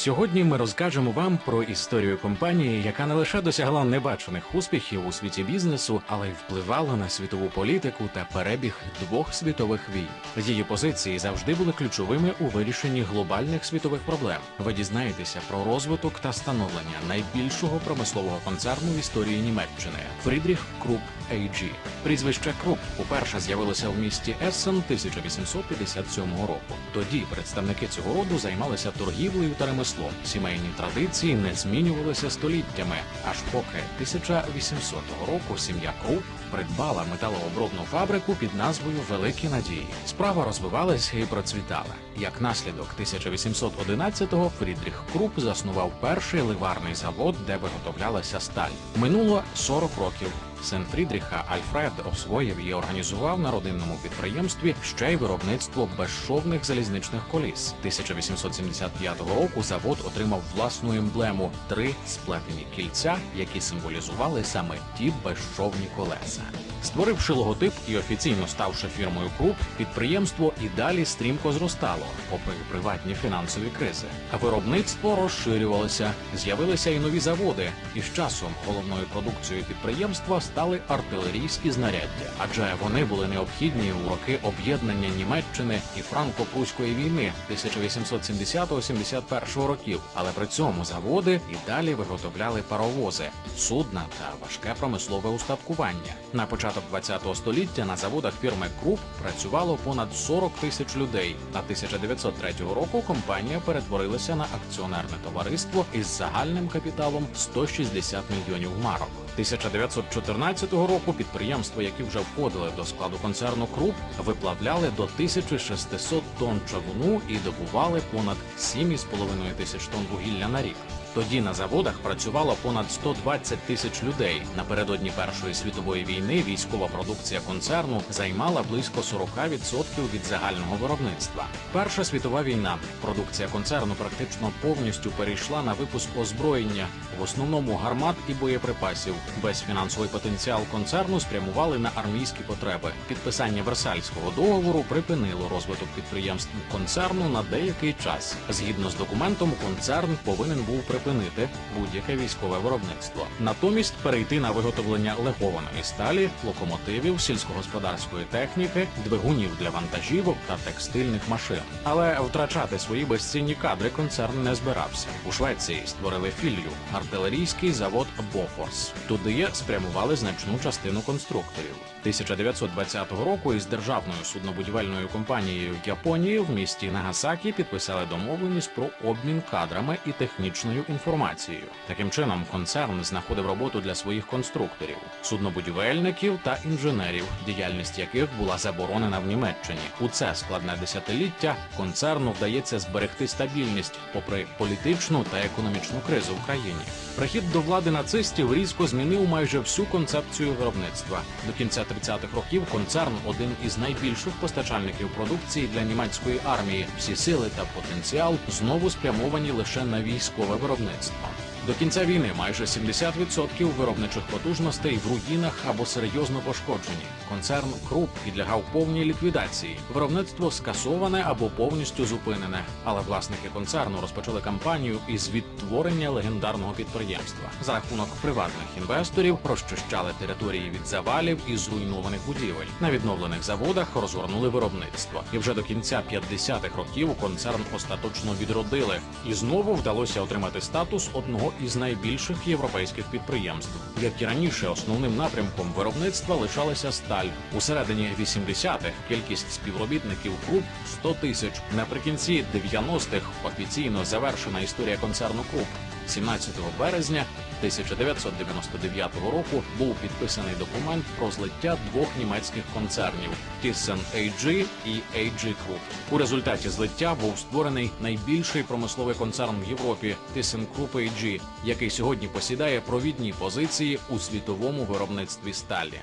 Сьогодні ми розкажемо вам про історію компанії, яка не лише досягла небачених успіхів у світі бізнесу, але й впливала на світову політику та перебіг двох світових війн. Її позиції завжди були ключовими у вирішенні глобальних світових проблем. Ви дізнаєтеся про розвиток та становлення найбільшого промислового концерну в історії Німеччини Фрідріх Круп AG. Прізвище Круп уперше з'явилося в місті Ессен 1857 року. Тоді представники цього роду займалися торгівлею та ремеслом. Сімейні традиції не змінювалися століттями, аж поки 1800 року сім'я Круп придбала металообробну фабрику під назвою Великі Надії. Справа розвивалася і процвітала. Як наслідок 1811-го Фрідріх Круп заснував перший ливарний завод, де виготовлялася сталь. Минуло 40 років. Син Фрідріха Альфред освоїв і організував на родинному підприємстві ще й виробництво безшовних залізничних коліс. 1875 року завод отримав власну емблему три сплетені кільця, які символізували саме ті безшовні колеса. Створивши логотип і офіційно ставши фірмою Круп, підприємство і далі стрімко зростало, попри приватні фінансові кризи. Виробництво розширювалося, з'явилися і нові заводи. І з часом головною продукцією підприємства стали артилерійські знаряддя, адже вони були необхідні у роки об'єднання Німеччини і франко-пруської війни 1870-71 років. Але при цьому заводи і далі виготовляли паровози, судна та важке промислове устаткування. На початок 20-го століття на заводах фірми Круп працювало понад 40 тисяч людей. А 1903 року компанія перетворилася на акціонерне товариство із загальним капіталом 160 мільйонів марок. 1914 року підприємства, які вже входили до складу концерну Круп, виплавляли до 1600 тонн чавуну і добували понад 7,5 тисяч тонн вугілля на рік. Тоді на заводах працювало понад 120 тисяч людей. Напередодні Першої світової війни військова продукція концерну займала близько 40% від загального виробництва. Перша світова війна. Продукція концерну практично повністю перейшла на випуск озброєння, в основному гармат і боєприпасів. Весь фінансовий потенціал концерну спрямували на армійські потреби. Підписання Версальського договору припинило розвиток підприємств концерну на деякий час. Згідно з документом, концерн повинен був припинити будь-яке військове виробництво, натомість перейти на виготовлення легованої сталі, локомотивів, сільськогосподарської техніки, двигунів для вантажівок та текстильних машин. Але втрачати свої безцінні кадри концерн не збирався. У Швеції створили філію артилерійський завод Бофорс. Туди спрямували значну частину конструкторів. 1920 року із державною суднобудівельною компанією Японії в місті Нагасакі підписали домовленість про обмін кадрами і технічною інформацією. Таким чином, концерн знаходив роботу для своїх конструкторів, суднобудівельників та інженерів, діяльність яких була заборонена в Німеччині. У це складне десятиліття концерну вдається зберегти стабільність, попри політичну та економічну кризу в країні. Прихід до влади нацистів різко змінив майже всю концепцію виробництва. До кінця 30-х років концерн один із найбільших постачальників продукції для німецької армії. Всі сили та потенціал знову спрямовані лише на військове виробництво. next. До кінця війни майже 70% виробничих потужностей в руїнах або серйозно пошкоджені. Концерн Круп підлягав повній ліквідації. Виробництво скасоване або повністю зупинене. Але власники концерну розпочали кампанію із відтворення легендарного підприємства. За рахунок приватних інвесторів розчищали території від завалів і зруйнованих будівель. На відновлених заводах розгорнули виробництво. І вже до кінця 50-х років концерн остаточно відродили і знову вдалося отримати статус із найбільших європейських підприємств. Як і раніше, основним напрямком виробництва лишалася сталь. У середині 80-х кількість співробітників Круп 100 тисяч. Наприкінці 90-х офіційно завершена історія концерну Круп. 17 березня 1999 року був підписаний документ про злиття двох німецьких концернів Thyssen AG і AG Group. У результаті злиття був створений найбільший промисловий концерн в Європі Thyssen Group AG, який сьогодні посідає провідні позиції у світовому виробництві сталі.